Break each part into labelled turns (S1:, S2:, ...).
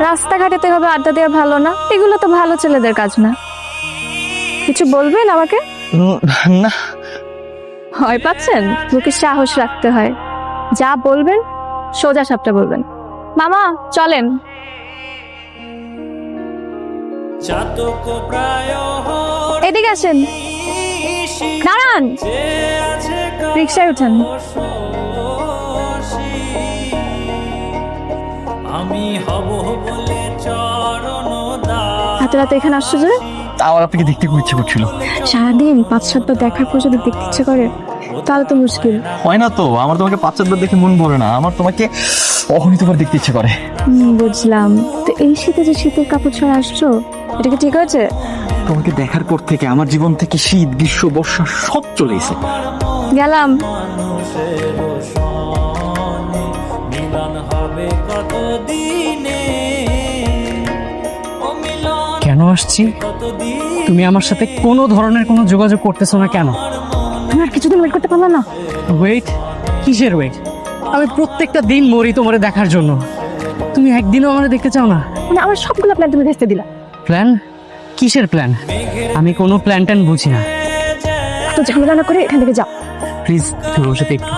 S1: রাস্তাঘাটে তো এভাবে আড্ডা দেওয়া ভালো না। এগুলো তো ভালো ছেলেদের কাজ না। কিছু বলবেন আমাকে?
S2: না।
S1: ভয় পাচ্ছেন? মুখে সাহস রাখতে হয়। যা বলবেন সোজা সাপটা বলবেন। মামা চলেন। এদিকে আসেন। দাঁড়ান। রিক্সায় উঠেন।
S3: আমি হব বলে চরণ
S1: এত রাতে এখানে আসছো যে?
S2: আমার আপনাকে দেখতে খুব ইচ্ছে করছিল।
S1: সারাদিন পাঁচ সাতবার দেখার পর যদি দেখতে ইচ্ছে করে তাহলে তো মুশকিল।
S2: হয় না তো আমার তোমাকে পাঁচ চারবার দেখে মন ভরে না আমার তোমাকে অগণিতবার দেখতে ইচ্ছে করে।
S1: বুঝলাম। তো এই শীতে যে শীতের কাপড় ছাড়া আসছো এটা কি ঠিক আছে
S2: তোমাকে দেখার পর থেকে আমার জীবন থেকে শীত গ্রীষ্ম বর্ষা সব চলে এসে
S1: গেলাম।
S4: কেন আসছি? তুমি আমার সাথে কোনো ধরনের কোনো যোগাযোগ করতেছো না কেন?
S1: তুমি আর কিছুদিন ওয়েট করতে পারল না।
S4: ওয়েট কিসের ওয়েট আমি প্রত্যেকটা দিন মরি তোমারে দেখার জন্য। তুমি একদিনও আমার দেখতে চাও না?
S1: মানে আমার সবগুলো প্ল্যান তুমি ভেস্তে দিলা।
S4: প্ল্যান কিসের প্ল্যান আমি কোনো প্ল্যান ট্যান বুঝি না।
S1: তো ঝামেলা না করে এখান থেকে যাও।
S4: প্লিজ তুমি ওর সাথে একটু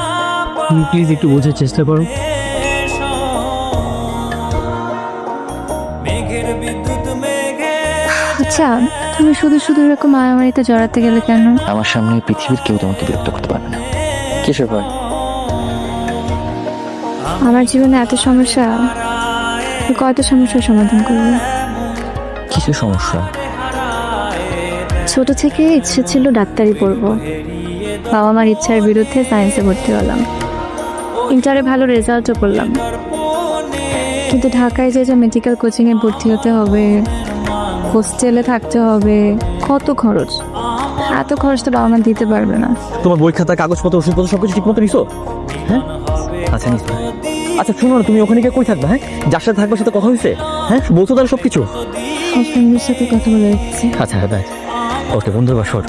S4: তুমি প্লিজ একটু বোঝার চেষ্টা করো।
S1: আচ্ছা তুমি শুধু শুধু এরকম মারামারিতে জড়াতে গেলে কেন?
S2: আমার সামনে পৃথিবীর কেউ তোমাকে বিরক্ত করতে পারবে না। কিসের ভয়?
S1: আমার জীবনে এত সমস্যা কত সমস্যার সমাধান করবে
S2: কিসের সমস্যা?
S1: ছোট থেকে ইচ্ছে ছিল ডাক্তারি পড়ব। বাবা মার ইচ্ছার বিরুদ্ধে সায়েন্সে ভর্তি হলাম। ইন্টারে ভালো রেজাল্টও করলাম। কিন্তু ঢাকায় যে যে মেডিকেল কোচিংয়ে ভর্তি হতে হবে হোস্টেলে থাকতে হবে। কত খরচ? এত খরচ তো বাবা মা দিতে পারবে না।
S2: তোমার বই খাতা কাগজপত্র ওষুধপত্র সবকিছু ঠিক মতো নিছো? হ্যাঁ? আচ্ছা নিছো। আচ্ছা শুনো না তুমি ওখানে গিয়ে কই থাকবে হ্যাঁ? যার সাথে থাকবার সাথে কথা হয়েছে হ্যাঁ? বলছো তার সবকিছু?
S1: হাজব্যান্ডের সাথে কথা বলে
S2: আচ্ছা হ্যাঁ ওকে বন্ধুর বাসর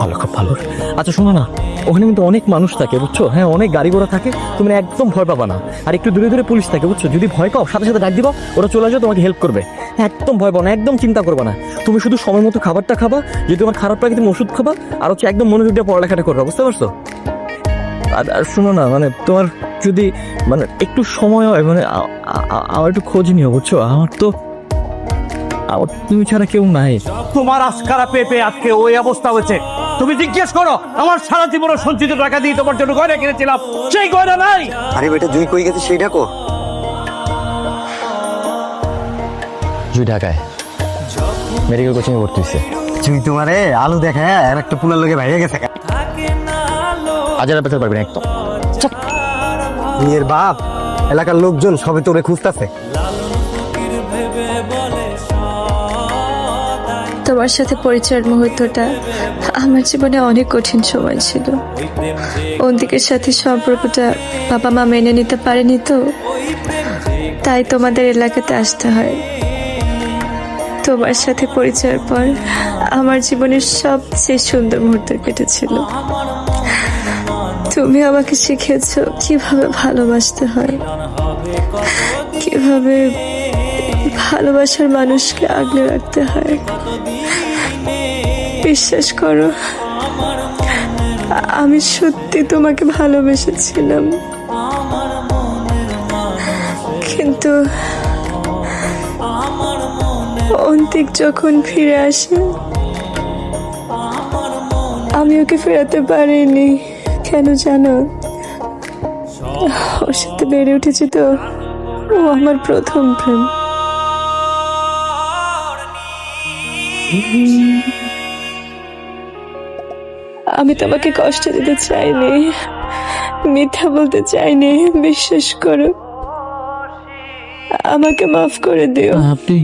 S2: ভালো খুব ভালো। আচ্ছা শোনো না ওখানে কিন্তু অনেক মানুষ থাকে, বুঝছ? হ্যাঁ অনেক গাড়ি ঘোড়া থাকে, তুমি একদম ভয় পাবা না। আর একটু দূরে দূরে পুলিশ থাকে, বুঝছ? যদি ভয় পাও, সাথে সাথে ডাক দিবা, ওরা চলে আসবে, তোমাকে হেল্প করবে। একদম ভয় পাও না, একদম চিন্তা করবে না। তুমি শুধু সময় মতো খাবারটা খাবা, যদি তোমার খারাপ লাগে, তুমি ওষুধ খাবা, আর হচ্ছে একদম মনোযোগ দিয়ে পড়ালেখাটা করবে, বুঝতে পারছ? আর শোনো না মানে তোমার যদি মানে একটু সময় হয় মানে আমার একটু খোঁজ নিও, বুঝছ? আমার তো, আমার তুমি ছাড়া কেউ নাই।
S5: তোমার আস্কারা পেয়ে পেয়ে আজকে ওই অবস্থা হয়েছে। তুমি জিজ্ঞেস করো আমার সারা জীবনের সঞ্চিত টাকা দিয়ে তোমার জন্য গয়না কিনেছিলাম। সেই গয়না নাই।
S6: আরে বেটা জুই কই গেছে সেই ডাকো।
S2: জুই ঢাকায়। মেডিকেল কোচিং এ ভর্তি হয়েছে।
S6: জুই তোমারে আলু দেখে আর একটা পুলার লোকে ভাইয়া গেছে।
S2: আজ আর পেতে পারবি না একদম।
S6: নিজের বাপ এলাকার লোকজন সবে তোরে খুঁজতাছে।
S1: তোমার সাথে পরিচয়ের মুহূর্তটা আমার জীবনে অনেক কঠিন সময় ছিল। অন্তিকের সাথে সম্পর্কটা বাবা মা মেনে নিতে পারেনি তো। তাই তোমাদের এলাকাতে আসতে হয়। তোমার সাথে পরিচয়ের পর আমার জীবনের সবচেয়ে সুন্দর মুহূর্ত কেটেছিল। তুমি আমাকে শিখেছ কীভাবে ভালোবাসতে হয়, কীভাবে ভালোবাসার মানুষকে আগলে রাখতে হয়। বিশ্বাস করো, আমি সত্যি তোমাকে ভালোবেসেছিলাম। কিন্তু অন্তিক যখন ফিরে আসে, আমি ওকে ফেরাতে পারিনি। কেন জানো? ওর সাথে বেড়ে উঠেছি তো, ও আমার প্রথম প্রেম। আমি তোমাকে কষ্ট দিতে চাইনি, মিথ্যা বলতে চাইনি, বিশ্বাস করো। আমাকে মাফ করে দিও।
S4: আপনি